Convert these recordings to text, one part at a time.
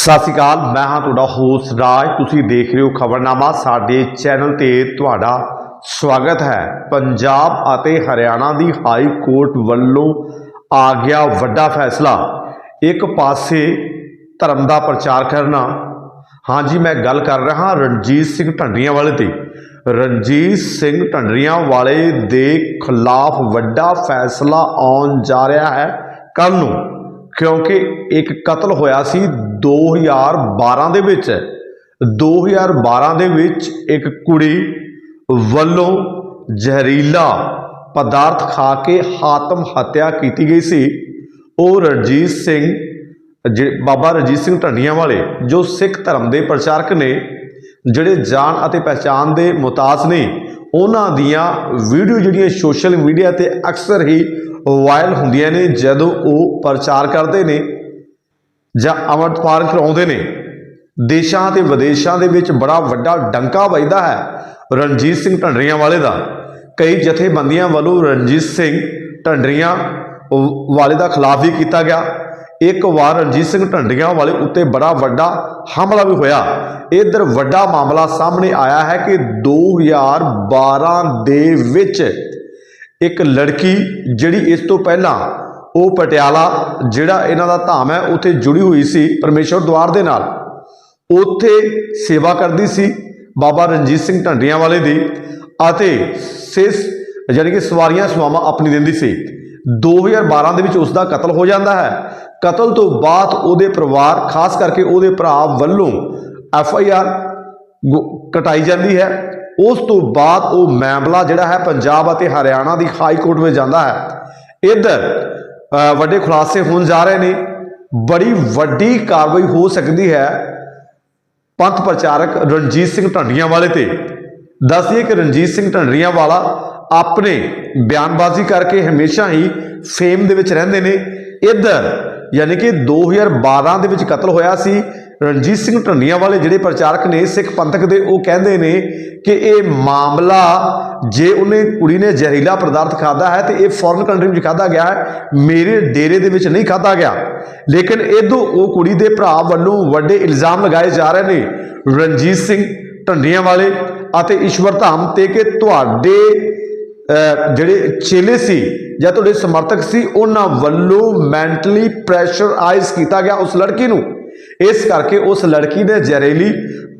ਸਤਿ ਸ਼੍ਰੀ ਅਕਾਲ, ਮੈਂ ਹਾਂ ਤੁਹਾਡਾ ਹੋਸਟ ਰਾਜ। ਤੁਸੀਂ ਦੇਖ ਰਹੇ ਹੋ ਖਬਰਨਾਮਾ, ਸਾਡੇ ਚੈਨਲ ਤੇ ਤੁਹਾਡਾ ਸਵਾਗਤ ਹੈ। ਪੰਜਾਬ ਅਤੇ ਹਰਿਆਣਾ ਦੀ ਹਾਈ ਕੋਰਟ ਵੱਲੋਂ ਆ ਗਿਆ ਵੱਡਾ ਫੈਸਲਾ। ਇੱਕ ਪਾਸੇ ਧਰਮ ਦਾ ਪ੍ਰਚਾਰ ਕਰਨਾ। ਹਾਂਜੀ ਮੈਂ ਗੱਲ ਕਰ ਰਿਹਾ ਰਣਜੀਤ ਸਿੰਘ ਢੰਡਰੀਆਂ ਵਾਲੇ ਤੇ। ਰਣਜੀਤ ਸਿੰਘ ਢੰਡਰੀਆਂ ਵਾਲੇ ਦੇ ਖਿਲਾਫ ਵੱਡਾ ਫੈਸਲਾ ਆਉਣ ਜਾ ਰਿਹਾ ਹੈ ਕੱਲ ਨੂੰ, ਕਿਉਂਕਿ ਇੱਕ ਕਤਲ ਹੋਇਆ ਸੀ 2012 ਦੇ ਵਿੱਚ 2012 ਦੇ ਵਿੱਚ ਇੱਕ ਕੁੜੀ ਵੱਲੋਂ ਜ਼ਹਿਰੀਲਾ ਪਦਾਰਥ ਖਾ ਕੇ ਆਤਮ ਹੱਤਿਆ ਕੀਤੀ ਗਈ ਸੀ। ਉਹ ਰਣਜੀਤ ਸਿੰਘ ਜਿਹੜੇ ਬਾਬਾ ਰਣਜੀਤ ਸਿੰਘ ਢੰਡੀਆਂ ਵਾਲੇ, ਜੋ ਸਿੱਖ ਧਰਮ ਦੇ ਪ੍ਰਚਾਰਕ ਨੇ, ਜਿਹੜੇ ਜਾਣ ਅਤੇ ਪਹਿਚਾਨ ਦੇ ਮੁਤਾਜ ਨੇ, ਉਹਨਾਂ ਦੀਆਂ ਵੀਡੀਓ ਜਿਹੜੀਆਂ ਸੋਸ਼ਲ ਮੀਡੀਆ ਤੇ ਅਕਸਰ ਹੀ ਵਾਇਰਲ ਹੁੰਦੀਆਂ ਨੇ, ਜਦੋਂ ਉਹ ਪ੍ਰਚਾਰ ਕਰਦੇ ਨੇ। ਜਾਂ ਅਮਰਪਾਲ ਕਰਾਉਂਦੇ ਨੇ। ਦੇਸ਼ਾਂ ਤੇ ਵਿਦੇਸ਼ਾਂ ਦੇ ਵਿੱਚ ਬੜਾ ਵੱਡਾ ਡੰਕਾ ਵੱਜਦਾ ਹੈ ਰਣਜੀਤ ਸਿੰਘ ਢੰਡਰੀਆਂ ਵਾਲੇ ਦਾ। ਕਈ ਜਥੇਬੰਦੀਆਂ ਵੱਲੋਂ ਰਣਜੀਤ ਸਿੰਘ ਢੰਡਰੀਆਂ ਵਾਲੇ ਦਾ ਖਿਲਾਫ ਵੀ ਕੀਤਾ ਗਿਆ। ਇੱਕ ਵਾਰ ਰਣਜੀਤ ਸਿੰਘ ਢੰਡਰੀਆਂ ਵਾਲੇ ਉੱਤੇ ਬੜਾ ਵੱਡਾ ਹਮਲਾ ਵੀ ਹੋਇਆ। ਇਧਰ ਵੱਡਾ ਮਾਮਲਾ ਸਾਹਮਣੇ ਆਇਆ ਹੈ ਕਿ 2012 ਦੇ ਵਿੱਚ ਇੱਕ ਲੜਕੀ ਜਿਹੜੀ ਇਸ ਤੋਂ ਪਹਿਲਾਂ ਉਹ ਪਟਿਆਲਾ ਜਿਹੜਾ ਇਹਨਾਂ ਦਾ ਧਾਮ ਹੈ, ਉੱਥੇ ਜੁੜੀ ਹੋਈ ਸੀ ਪਰਮੇਸ਼ਵਰ ਦਵਾਰ ਦੇ ਨਾਲ। ਉੱਥੇ ਸੇਵਾ ਕਰਦੀ ਸੀ ਬਾਬਾ ਰਣਜੀਤ ਸਿੰਘ ਢੰਡਰੀਆਂ ਵਾਲੇ ਦੀ ਅਤੇ ਸਿਸ ਯਾਨੀ ਕਿ ਸਵਾਰੀਆਂ ਸਵਾਵਾਂ ਆਪਣੀ ਦਿੰਦੀ ਸੀ। 2012 ਦੇ ਵਿੱਚ ਉਸ ਦਾ ਕਤਲ ਹੋ ਜਾਂਦਾ ਹੈ। ਕਤਲ ਤੋਂ ਬਾਅਦ ਉਹਦੇ ਪਰਿਵਾਰ, ਖਾਸ ਕਰਕੇ ਉਹਦੇ ਭਰਾ ਵੱਲੋਂ ਐਫ ਆਈ ਆਰ ਕਟਾਈ ਜਾਂਦੀ ਹੈ। ਉਸ ਤੋਂ ਬਾਅਦ ਉਹ ਮਾਮਲਾ ਜਿਹੜਾ ਹੈ, ਪੰਜਾਬ ਅਤੇ ਹਰਿਆਣਾ ਦੀ ਹਾਈ ਕੋਰਟ ਵਿੱਚ ਜਾਂਦਾ ਹੈ। ਇੱਧਰ ਵੱਡੇ ਖੁਲਾਸੇ ਹੋਣ ਜਾ ਰਹੇ ਨੇ। ਬੜੀ ਵੱਡੀ ਕਾਰਵਾਈ ਹੋ ਸਕਦੀ ਹੈ ਪੰਥ ਪ੍ਰਚਾਰਕ ਰਣਜੀਤ ਸਿੰਘ ਢੰਡੀਆਂ ਵਾਲੇ ਤੇ। ਦੱਸਦੀਏ ਕਿ ਰਣਜੀਤ ਸਿੰਘ ਢੰਡਰੀਆਂ ਵਾਲਾ ਆਪਣੇ ਬਿਆਨਬਾਜ਼ੀ ਕਰਕੇ ਹਮੇਸ਼ਾ ਹੀ ਫੇਮ ਦੇ ਵਿੱਚ ਰਹਿੰਦੇ ਨੇ। ਇੱਧਰ ਯਾਨੀ ਕਿ 2012 ਦੇ ਵਿੱਚ ਕਤਲ ਹੋਇਆ ਸੀ। ਰਣਜੀਤ ਸਿੰਘ ਢੰਡੀਆਂ ਵਾਲੇ ਜਿਹੜੇ ਪ੍ਰਚਾਰਕ ਨੇ, ਸਿੱਖ ਪੰਥਕ ਦੇ, ਉਹ ਕਹਿੰਦੇ ਨੇ ਕਿ ਇਹ ਮਾਮਲਾ ਜੇ ਉਹਨੇ ਕੁੜੀ ਨੇ ਜ਼ਹਿਰੀਲਾ ਪਦਾਰਥ ਖਾਦਾ ਹੈ ਤੇ ਇਹ ਫੋਰਨ ਕੰਟਰੀ ਵਿੱਚ ਖਾਦਾ ਗਿਆ ਹੈ, ਮੇਰੇ ਡੇਰੇ ਦੇ ਵਿੱਚ ਨਹੀਂ ਖਾਦਾ ਗਿਆ। ਲੇਕਿਨ ਇਦੋਂ ਉਹ ਕੁੜੀ ਦੇ ਭਰਾ ਵੱਲੋਂ ਵੱਡੇ ਇਲਜ਼ਾਮ ਲਗਾਏ ਜਾ ਰਹੇ ਨੇ, ਰਣਜੀਤ ਸਿੰਘ ਢੰਡੀਆਂ ਵਾਲੇ ਅਤੇ ਈਸ਼ਵਰ ਧਾਮ ਤੇ ਕਿ ਤੁਹਾਡੇ ਜਿਹੜੇ ਚੇਲੇ ਸੀ ਜਾਂ ਤੁਹਾਡੇ ਸਮਰਥਕ ਸੀ, ਉਹਨਾਂ ਵੱਲੋਂ ਮੈਂਟਲੀ ਪ੍ਰੈਸ਼ਰਾਈਜ਼ ਕੀਤਾ ਗਿਆ ਉਸ ਲੜਕੀ ਨੂੰ। ਇਸ ਕਰਕੇ ਉਸ ਲੜਕੀ ਨੇ ਜ਼ਹਿਰੀਲੀ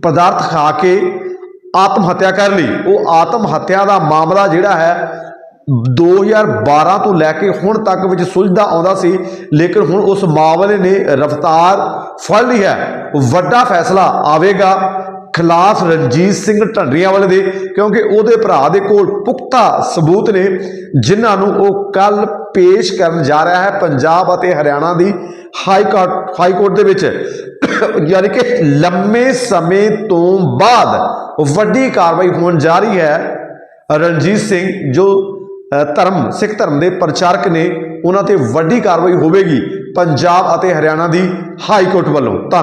ਪਦਾਰਥ ਖਾ ਕੇ ਆਤਮ ਹੱਤਿਆ ਕਰ ਲਈ। ਉਹ ਆਤਮ ਹੱਤਿਆ ਦਾ ਮਾਮਲਾ ਜਿਹੜਾ ਹੈ 2012 ਤੋਂ ਲੈ ਕੇ ਹੁਣ ਤੱਕ ਵਿੱਚ ਸੁਲਝਦਾ ਆਉਂਦਾ ਸੀ, ਲੇਕਿਨ ਹੁਣ ਉਸ ਮਾਮਲੇ ਨੇ ਰਫਤਾਰ ਫੜ ਲਈ ਹੈ। ਵੱਡਾ ਫੈਸਲਾ ਆਵੇਗਾ। ਖਿਲਾਫ ਰਣਜੀਤ ਸਿੰਘ ਢੰਡਰੀਆਂ ਵਾਲੇ ਦੇ, ਕਿਉਂਕਿ ਉਹਦੇ ਭਰਾ ਦੇ ਕੋਲ ਪੁਖਤਾ ਸਬੂਤ ਨੇ, ਜਿਨ੍ਹਾਂ ਨੂੰ ਉਹ ਕੱਲ ਪੇਸ਼ ਕਰਨ ਜਾ ਰਿਹਾ ਹੈ ਪੰਜਾਬ ਅਤੇ ਹਰਿਆਣਾ ਦੀ ਹਾਈ ਕੋਰਟ ਹਾਈ ਕੋਰਟ ਦੇ ਵਿੱਚ। ਯਾਨੀ ਕਿ ਲੰਮੇ ਸਮੇਂ ਤੋਂ ਬਾਅਦ ਵੱਡੀ ਕਾਰਵਾਈ ਹੋਣ ਜਾ ਰਹੀ ਹੈ ਰਣਜੀਤ ਸਿੰਘ, ਜੋ ਧਰਮ, ਸਿੱਖ ਧਰਮ ਦੇ ਪ੍ਰਚਾਰਕ ਨੇ, ਉਹਨਾਂ ਤੇ ਵੱਡੀ ਕਾਰਵਾਈ ਹੋਵੇਗੀ ਪੰਜਾਬ ਅਤੇ ਹਰਿਆਣਾ ਦੀ ਹਾਈ ਕੋਰਟ ਵੱਲੋਂ। ਧੰਨਵਾਦ।